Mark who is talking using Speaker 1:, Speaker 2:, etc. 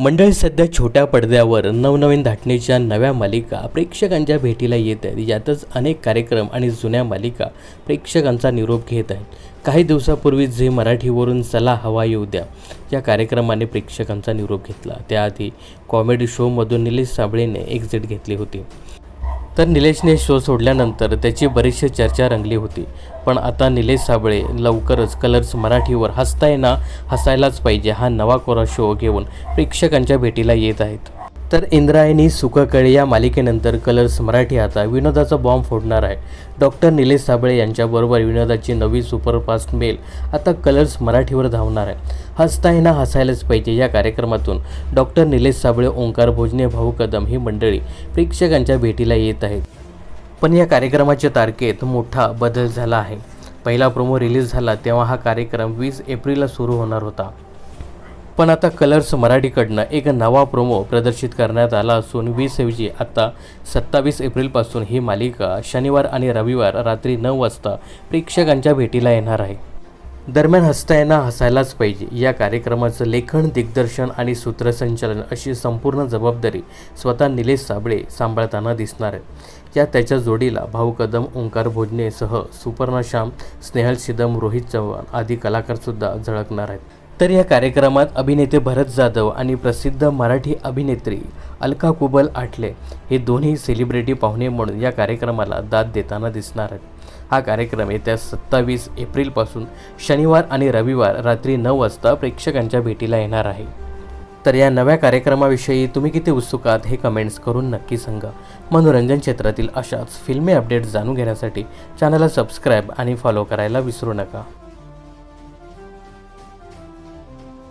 Speaker 1: मंडळी सध्या छोट्या पडद्यावर नवनवीन धाटणीच्या नव्या मालिका प्रेक्षकांच्या भेटीला येत आहेत. यातच अनेक कार्यक्रम आणि जुन्या मालिका प्रेक्षकांचा निरोप घेत आहेत. काही दिवसापूर्वी झी मराठीवरून चला हवा येऊ द्या या कार्यक्रमाने प्रेक्षकांचा निरोप घेतला. त्याआधी कॉमेडी शोमधून निलेश साबळेने एक्झिट घेतली होती. तर निलेशने शो सोडल्यानंतर त्याची बरीचशी चर्चा रंगली होती. पण आता निलेश साबळे लवकरच कलर्स मराठीवर हसताय ना हसायलाच पाहिजे हा नवा कोरा शो घेऊन प्रेक्षकांच्या भेटीला येत आहेत. तर इंद्रायणी सुखकळे या मालिकेनंतर कलर्स मराठी आता विनोदाचा बॉम्ब फोडणार आहे. डॉक्टर निलेश साबळे यांच्याबरोबर विनोदाची नवी सुपरफास्ट मेल आता कलर्स मराठीवर धावणार आहे. हसताय ना हसायलाच पाहिजे या कार्यक्रमातून. डॉक्टर निलेश साबळे ओंकार भोजने भाऊ कदम ही मंडळी प्रेक्षकांच्या भेटीला येत आहेत. पण या कार्यक्रमाच्या तारखेत मोठा बदल झाला आहे. पहिला प्रोमो रिलीज झाला तेव्हा हा कार्यक्रम वीस एप्रिलला सुरू होणार होता. पण आता कलर्स मराठीकडनं एक नवा प्रोमो प्रदर्शित करण्यात आला असून वीस ऐवजी आता सत्तावीस एप्रिलपासून ही मालिका शनिवार आणि रविवार रात्री नऊ वाजता प्रेक्षकांच्या भेटीला येणार आहे. दरम्यान हसताना हसायलाच पाहिजे. या कार्यक्रमाचं लेखन दिग्दर्शन आणि सूत्रसंचालन अशी संपूर्ण जबाबदारी स्वतः निलेश साबळे सांभाळताना दिसणार आहे. या त्याच्या जोडीला भाऊ कदम ओंकार भोजनेसह सुपर्णा श्याम स्नेहल सिदम रोहित चव्हाण आदी कलाकारसुद्धा झळकणार आहेत. तर या कार्यक्रमात अभिनेते भरत जाधव आणि प्रसिद्ध मराठी अभिनेत्री अलका कुबल आठले हे दोन्ही सेलिब्रिटी पाहुणे म्हणून या कार्यक्रमाला दाद देताना दिसणार आहेत. हा कार्यक्रम येत्या सत्तावीस एप्रिलपासून शनिवार आणि रविवार रात्री नऊ वाजता प्रेक्षकांच्या भेटीला येणार आहे. तर या नव्या कार्यक्रमाविषयी तुम्ही किती उत्सुक आहात हे कमेंट्स करून नक्की सांगा. मनोरंजन क्षेत्रातील अशाच फिल्मी अपडेट्स जाणून घेण्यासाठी चॅनलला सबस्क्राईब आणि फॉलो करायला विसरू नका.